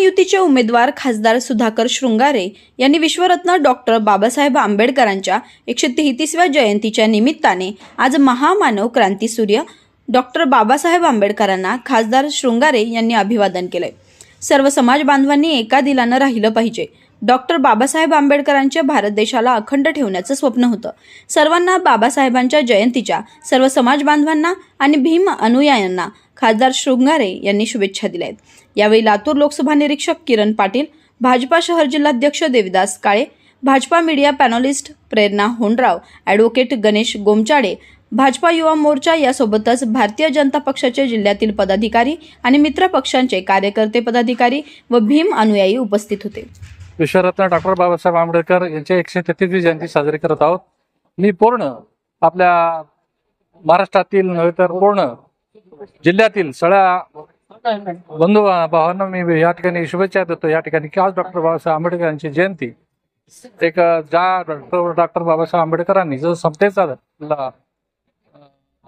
महायुतीचे उमेदवार खासदार सुधाकर शृंगारे यांनी विश्वरत्न डॉक्टर बाबासाहेब आंबेडकरांच्या एकशे तेहतीसव्या जयंतीच्या निमित्ताने आज महामानव क्रांतीसूर्य डॉक्टर बाबासाहेब आंबेडकरांना खासदार शृंगारे यांनी अभिवादन केलंय. सर्व समाज बांधवांनी एका दिलानं राहिलं पाहिजे. डॉक्टर बाबासाहेब आंबेडकरांच्या भारत देशाला अखंड ठेवण्याचं स्वप्न होतं. सर्वांना बाबासाहेबांच्या जयंतीच्या सर्व समाज बांधवांना आणि भीम अनुयायांना खासदार शृंगारे यांनी शुभेच्छा दिल्या आहेत यावेळी लातूर लोकसभा निरीक्षक किरण पाटील भाजपा शहर जिल्हाध्यक्ष Devidas Kale Bhajapa media panelist Prerna Hondrao advocate Ganesh Gomchade Bhajapa Yuva Morcha यासोबतच भारतीय जनता पक्षाचे जिल्ह्यातील पदाधिकारी आणि मित्र पक्षांचे कार्यकर्ते पदाधिकारी व भीम अनुयायी उपस्थित होते. विश्वरत्न डॉक्टर बाबासाहेब आंबेडकर यांच्या एकशे तेहतीसवी जयंती साजरी करत आहोत. मी पूर्ण आपल्या महाराष्ट्रातील नव्हे तर पूर्ण जिल्ह्यातील सगळ्या बंधू भावांना मी या ठिकाणी शुभेच्छा देतो. या ठिकाणी की आज डॉक्टर बाबासाहेब आंबेडकर यांची जयंती एक ज्या डॉक्टर डॉक्टर बाबासाहेब आंबेडकरांनी जो समतेचा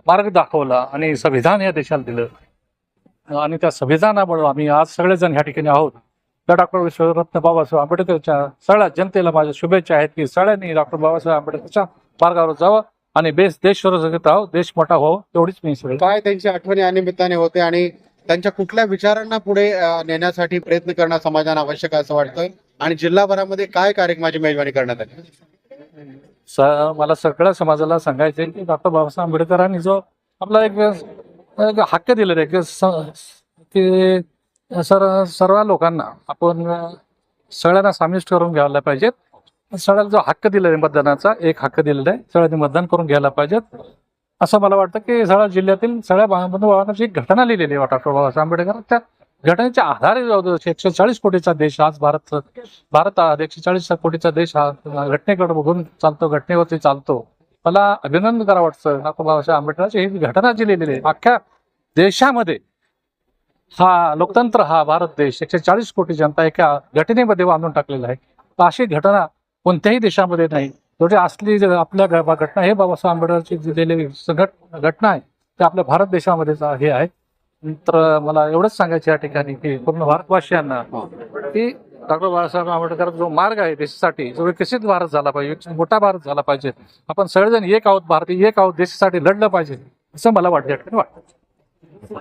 मार्ग दाखवला आणि संविधान या देशाला दिलं आणि त्या संविधानामुळे आम्ही आज सगळेजण ह्या ठिकाणी आहोत. डॉक्टर विश्वरत्न बाबासाहेब आंबेडकरच्या सगळ्या जनतेला माझ्या शुभेच्छा आहेत की सगळ्यांनी डॉक्टर बाबासाहेब आंबेडकरच्या मार्गावर जावं आणि बेस देश सुरक्षित राहावं देश मोठा व्हावं तेवढीच मी सगळं काय त्यांची आठवणी या निमित्ताने होते आणि त्यांच्या कुठल्या विचारांना पुढे नेण्यासाठी प्रयत्न करणं समाजाला आवश्यक आहे असं वाटतं आणि जिल्हाभरामध्ये काय कार्यक्रमाची मेजवानी करण्यात आली? मला सगळ्या समाजाला सांगायचं की डॉक्टर बाबासाहेब आंबेडकरांनी जो आपला एक हक्क दिलेला आहे की सर सर्व लोकांना आपण सगळ्यांना सामील करून घ्यायला पाहिजेत. सगळ्याला जो हक्क दिलेला आहे मतदानाचा एक हक्क दिलेला आहे. सगळ्यांनी मतदान करून घ्यायला पाहिजेत. असं मला वाटतं की सगळ्या जिल्ह्यातील सगळ्या बंधू एक घटना लिहिलेली आहे डॉक्टर बाबासाहेब आंबेडकर त्या घटनेच्या आधारे एकशे चाळीस कोटीचा देश आज भारत भारत एकशे चाळीस कोटीचा देश हा घटनेकडे बघून चालतो घटनेवरती चालतो. मला अभिनंदन करा वाटतं. डॉक्टर बाबासाहेब आंबेडकरांची ही घटना जी लिहिलेली आहे अख्ख्या देशामध्ये हा लोकतंत्र हा भारत देश. एकशे चाळीस कोटी जनता एका घटनेमध्ये बांधून टाकलेला आहे. तर अशी घटना कोणत्याही देशामध्ये नाही. जेवढी असली आपल्या घटना हे बाबासाहेब आंबेडकरची दिलेली संघट घटना आहे ते आपल्या भारत देशामध्येच हे आहे. तर मला एवढंच सांगायचं या ठिकाणी की पूर्ण भारतवासियांना की डॉक्टर बाबासाहेब आंबेडकर जो मार्ग आहे देशासाठी जो विकसित भारत झाला पाहिजे मोठा भारत झाला पाहिजे. आपण सगळेजण एक आहोत भारतीय एक आहोत देशासाठी लढलं पाहिजे असं मला वाटतं वाटतं.